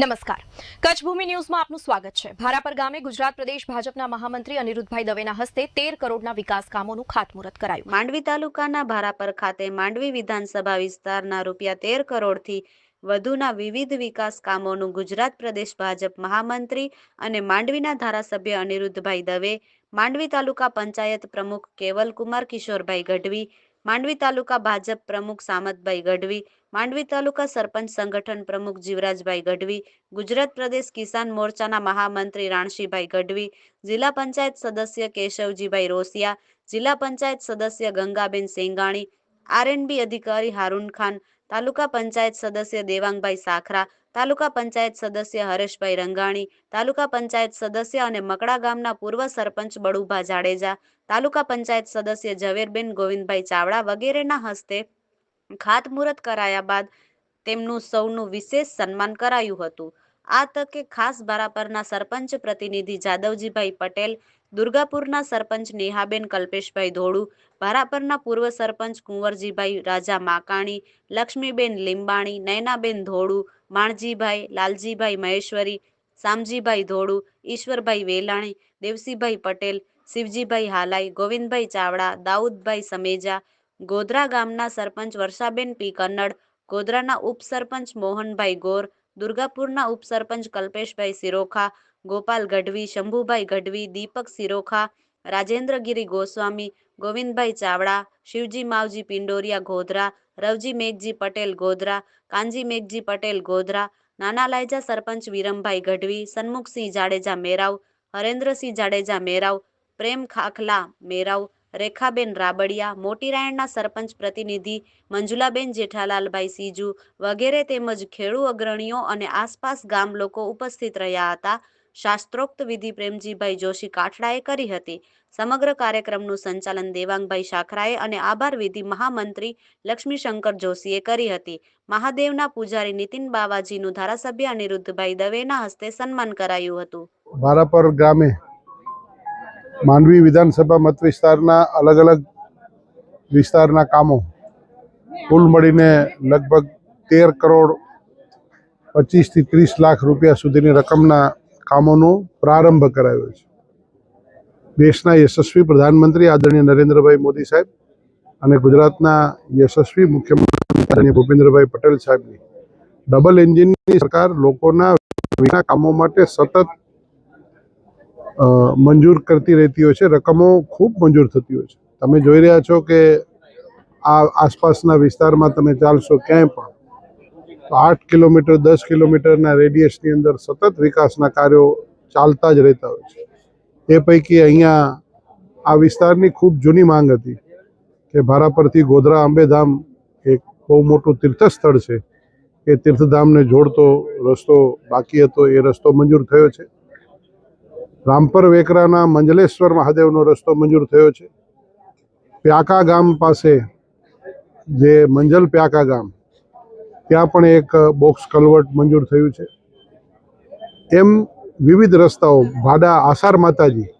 નમસ્કાર. કચ્છ ભૂમિ ન્યૂઝમાં આપનું સ્વાગત છે. ભારાપર ગામે ગુજરાત પ્રદેશ ભાજપના મહામંત્રી અનિરુદ્ધભાઈ દવેના હસ્તે તેર કરોડના વિકાસ કામોનું ખાતમુહૂર્ત કરાયું. માંડવી તાલુકાના ભારાપર ખાતે માંડવી વિધાનસભા વિસ્તારના રૂપિયા તેર કરોડથી વધુના વિવિધ વિકાસ કામોનું ગુજરાત પ્રદેશ ભાજપ મહામંત્રી અને માંડવીના ધારાસભ્ય અનિરુદ્ધભાઈ દવે, માંડવી તાલુકા પંચાયત પ્રમુખ કેવલકુમાર કિશોરભાઈ ગઢવી માંડવી તાલુકા ભાજપ પ્રમુખ સામતભાઈ ગઢવી, માંડવી તાલુકા સરપંચ સંગઠન પ્રમુખ જીવરાજભાઈ ગઢવી, ગુજરાત પ્રદેશ કિસાન મોરચાના મહામંત્રી રાણશીભાઈ ગઢવી, જિલ્લા પંચાયત સદસ્ય કેશવજીભાઈ રોસિયા, જિલ્લા પંચાયત સદસ્ય ગંગાબેન સેંગાણી, આરએનબી અધિકારી હારૂન ખાન, તાલુકા પંચાયત સદસ્ય દેવાંગભાઈ સાખરા તાલુકા પંચાયત સદસ્ય હરેશભાઈ રંગાણી, તાલુકા પંચાયત સદસ્ય અને મકડા ગામના પૂર્વ સરપંચ બળુભા જાડેજા, તાલુકા પંચાયત સદસ્ય ઝવેરબેન ગોવિંદભાઈ ચાવડા વગેરેના હસ્તે ખાતમુહૂર્ત કરાયા બાદ તેમનું સૌનું વિશેષ સન્માન કરાયું હતું. આ તકે ખાસ બારાપરના સરપંચ પ્રતિનિધિ જાદવજીભાઈ પટેલ, દુર્ગાપુરના સરપંચ નેહાબેન કલ્પેશભાઈ ધોળુ ભારાપરના પૂર્વ સરપંચ કુંવરજીભાઈ રાજા માકાણી, લક્ષ્મીબેન લીંબાણી, નયનાબેન ધોળુ, માણજીભાઈ, લાલજીભાઈ મહેશ્વરી, સામજીભાઈ ધોળુ, ઈશ્વરભાઈ વેલાણી, દેવસીભાઈ પટેલ, શિવજીભાઈ હાલાઈ, ગોવિંદભાઈ ચાવડા, દાઉદભાઈ સમેજા, ગોધરા ગામના સરપંચ વર્ષાબેન પી કન્નડ, ગોધરાના ઉપસરપંચ મોહનભાઈ ગોર દુર્ગાપુરના ઉપસરપંચ કલ્પેશભાઈ સિરોખા, ગોપાલ ગઢવી, શંભુભાઈ ગઢવી, દીપક સિરોખા, રાજેન્દ્રગીરી ગોસ્વામી, ગોવિંદભાઈ ચાવડા, શિવજી માવજી પિંડોરિયા ગોધરા, રવજી મેઘજી પટેલ ગોધરા, કાનજી મેઘજી પટેલ ગોધરા નાના લાયજા સરપંચ વિરમભાઈ ગઢવી, સન્મુખસિંહ જાડેજા મેરાવ, હરેન્દ્રસિંહ જાડેજા મેરાવ, પ્રેમ ખાખલા મેરાવ રેખાબેન રાબડિયા, મોટી રાયણના સરપંચ પ્રતિનિધિ મંજુલાબેન જેઠાલાલભાઈ સીજુ વગેરે તેમજ ખેડૂ અગ્રણીઓ અને આસપાસ ગામ લોકો ઉપસ્થિત રહ્યા હતા. શાસ્ત્રોક્ત વિધિ પ્રેમજીભાઈ જોશી કાઠડાએ કરી હતી. સમગ્ર કાર્યક્રમનું સંચાલન દેવાંગભાઈ શાખરાએ અને આભાર વિધિ મહામંત્રી લક્ષ્મીશંકર જોશીએ કરી હતી. મહાદેવના પૂજારી નીતિન બાવાજીનું ધારાસભ્ય અનિરુદ્ધભાઈ દવેના હસ્તે સન્માન કરાયું હતું. ભારાપર ગામે માંડવી વિધાનસભા મત વિસ્તારના અલગ અલગ વિસ્તારના કામો કુલ મળીને લગભગ તેર કરોડ પચીસથી ત્રીસ લાખ રૂપિયા સુધીની રકમના કામોનો પ્રારંભ કરાયો છે. દેશના યશસ્વી પ્રધાનમંત્રી આદરણીય નરેન્દ્રભાઈ મોદી સાહેબ અને ગુજરાતના યશસ્વી મુખ્યમંત્રી આદરણીય ભૂપેન્દ્રભાઈ પટેલ સાહેબની ડબલ એન્જિનની સરકાર લોકોના કામો માટે સતત મંજૂર કરતી રહેતી હોય છે. રકમો ખૂબ મંજૂર થતી હોય છે. તમે જોઈ રહ્યા છો કે આ આસપાસના વિસ્તારમાં તમે ચાલશો ક્યાંય પણ, તો આઠ કિલોમીટર, દસ કિલોમીટરના રેડિયસની અંદર સતત વિકાસના કાર્યો ચાલતા જ રહેતા હોય છે. એ પૈકી અહીંયા આ વિસ્તારની ખૂબ જૂની માંગ હતી કે ભારાપરથી ગોધરા અંબેધામ એક બહુ મોટું તીર્થસ્થળ છે. એ તીર્થધામને જોડતો રસ્તો બાકી હતો. એ રસ્તો મંજૂર થયો છે. રામપર વેકરાના મંજલેશ્વર મહાદેવનો રસ્તો મંજૂર થયો છે. પ્યાકા ગામ પાસે જે મંજલ પ્યાકા ગામ, ત્યાં પણ એક બોક્સ કલવર્ટ મંજૂર થયું છે. એમ વિવિધ રસ્તાઓ, ભાડા આસાર માતાજી,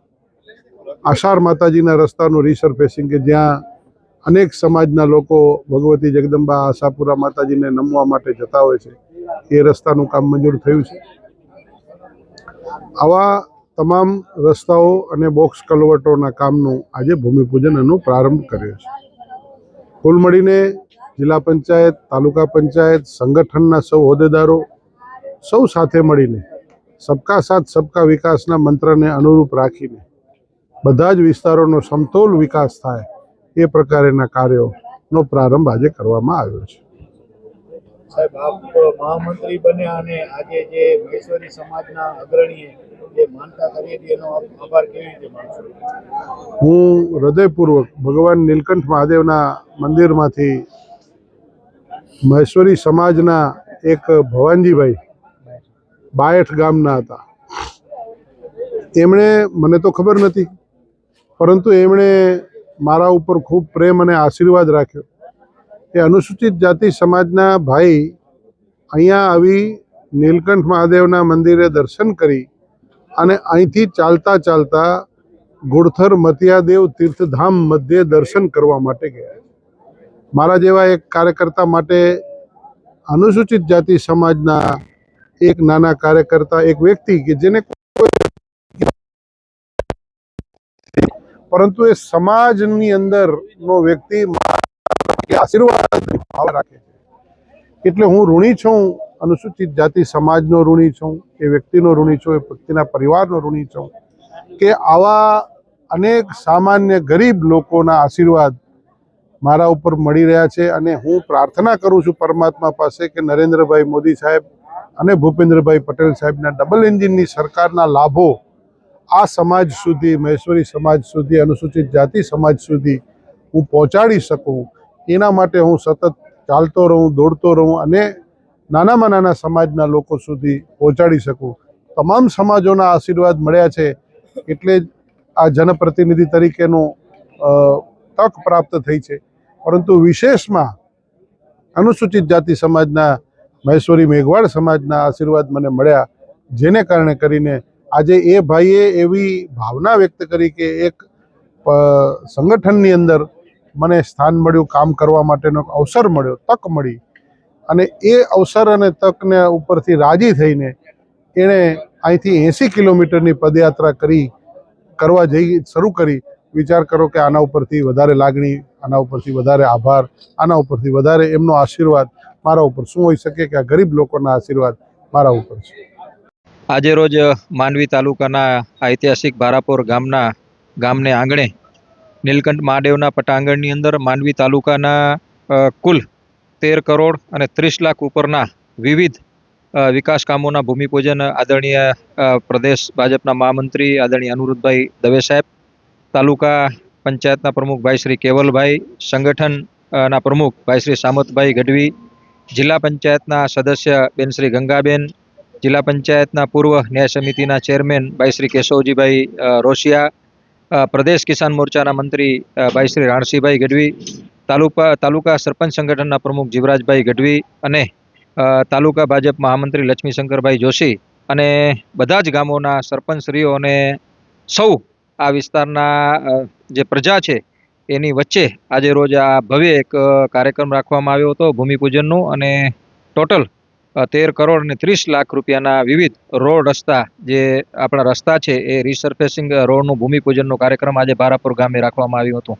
આસાર માતાજીના રસ્તાનું રિસર્ફેસિંગ કે જ્યાં અનેક સમાજના લોકો ભગવતી જગદંબા આશાપુરા માતાજીને નમવા માટે જતા હોય છે, એ રસ્તાનું કામ મંજૂર થયું છે. આવા તમામ રસ્તાઓ અને બોક્સ કલવટોના કામનું આજે ભૂમિપૂજન પ્રારંભ કર્યો છે. કુલ મળીને જિલ્લા પંચાયત, તાલુકા પંચાયત, સંગઠનના સૌ હોદ્દેદારો સૌ સાથે મળીને સબકા સાથ, સબકા વિકાસના મંત્રને અનુરૂપ રાખીને બધા જ વિસ્તારોનો સમતોલ વિકાસ થાય એ પ્રકારેના કાર્યોનો પ્રારંભ આજે કરવામાં આવ્યો છે. સાહેબ, આપ મહામંત્રી બન્યા અને આજે જે મહેશ્વરી સમાજના અગ્રણીએ હું હૃદયપૂર્વક ભગવાન નીલકંઠ મહાદેવના મંદિરમાંથી મહેશ્વરી સમાજના એક ભવાનજીભાઈ બાયઠ ગામના હતા. એમણે, મને તો ખબર નથી પરંતુ એમણે મારા ઉપર ખૂબ પ્રેમ અને આશીર્વાદ રાખ્યો. એ અનુસૂચિત જાતિ સમાજના ભાઈ અહીંયા આવી નીલકંઠ મહાદેવના મંદિરે દર્શન કરી અને અહીંથી ચાલતા ચાલતા ગુડથર મતિયાદેવ તીર્થધામ મધ્યે દર્શન કરવા માટે ગયા. મારા જેવા એક કાર્યકર્તા માટે અનુસૂચિત જાતિ સમાજના એક નાના કાર્યકર્તા, એક વ્યક્તિ કે જેને પરંતુ એ સમાજની અંદર નો વ્યક્તિ આશીર્વાદ રાખે છે. એટલે હું ઋણી છું અનુસૂચિત જાતિ સમાજનો ઋણી છું એ વ્યક્તિનો ઋણી છું એ વ્યક્તિના પરિવારનો ઋણી છું, કે આવા અનેક સામાન્ય ગરીબ લોકોના આશીર્વાદ મારા ઉપર મળી રહ્યા છે અને હું પ્રાર્થના કરું છું પરમાત્મા પાસે કે નરેન્દ્રભાઈ મોદી સાહેબ અને ભૂપેન્દ્રભાઈ પટેલ સાહેબના ડબલ એન્જિનની સરકારના લાભો આ સમાજ સુધી, મહેશ્વરી સમાજ સુધી, અનુસૂચિત જાતિ સમાજ સુધી હું પહોંચાડી શકું. એના માટે હું સતત ચાલતો રહું, દોડતો રહું અને નાનામાં નાના સમાજના લોકો સુધી પહોંચાડી શકું. તમામ સમાજોના આશીર્વાદ મળ્યા છે એટલે જ આ જનપ્રતિનિધિ તરીકેનો તક પ્રાપ્ત થઈ છે. પરંતુ વિશેષમાં અનુસૂચિત જાતિ સમાજના, મહેશ્વરી મેઘવાડ સમાજના આશીર્વાદ મને મળ્યા, જેને કારણે કરીને આજે એ ભાઈએ એવી ભાવના વ્યક્ત કરી કે એક સંગઠનની અંદર મને સ્થાન મળ્યું, કામ કરવા માટેનો અવસર મળ્યો, તક મળી. અને એ અવસર અને તકને ઉપરથી રાજી થઈને એણે અહીંથી એંસી કિલોમીટરની પદયાત્રા કરી, કરવા જઈ, શરૂ કરી. વિચાર કરો કે આના ઉપરથી વધારે લાગણી, આના ઉપરથી વધારે આભાર, આના ઉપરથી વધારે એમનો આશીર્વાદ મારા ઉપર. શું હોઈ શકે કે આ ગરીબ લોકોના આશીર્વાદ મારા ઉપર છે? આજે રોજ માંડવી તાલુકાના ઐતિહાસિક ભારાપોર ગામના ગામને આંગણે નીલકંઠ મહાદેવના પટાંગણની અંદર માંડવી તાલુકાના કુલ તેર કરોડ અને ત્રીસ લાખ ઉપરના વિવિધ વિકાસ કામોના ભૂમિપૂજન આદરણીય પ્રદેશ ભાજપના મહામંત્રી આદરણીય અનુરુદ્ધભાઈ દવે સાહેબ, તાલુકા પંચાયતના પ્રમુખ ભાઈ શ્રી કેવલભાઈ સંગઠનના પ્રમુખ ભાઈ શ્રી સામતભાઈ ગઢવી, જિલ્લા પંચાયતના સદસ્ય બેન શ્રી ગંગાબેન, જિલ્લા પંચાયતના પૂર્વ ન્યાય સમિતિના ચેરમેન ભાઈ શ્રી કેશવજીભાઈ રોશિયા પ્રદેશ કિસાન મોરચાના મંત્રી ભાઈ શ્રી રાણસીભાઈ ગઢવી તાલુકા તાલુકા સરપંચ સંગઠનના પ્રમુખ જીવરાજભાઈ ગઢવી અને તાલુકા ભાજપ મહામંત્રી લક્ષ્મીશંકરભાઈ જોશી અને બધા જ ગામોના સરપંચશ્રીઓ અને સૌ આ વિસ્તારના જે પ્રજા છે એની વચ્ચે આજે રોજ આ ભવ્ય એક કાર્યક્રમ રાખવામાં આવ્યો હતો ભૂમિપૂજનનું અને ટોટલ તેર કરોડ અને ત્રીસ લાખ રૂપિયાના વિવિધ રોડ રસ્તા જે આપણા રસ્તા છે એ રિસર્ફેસિંગ રોડનું ભૂમિપૂજનનો કાર્યક્રમ આજે ભારાપુર ગામે રાખવામાં આવ્યો હતો.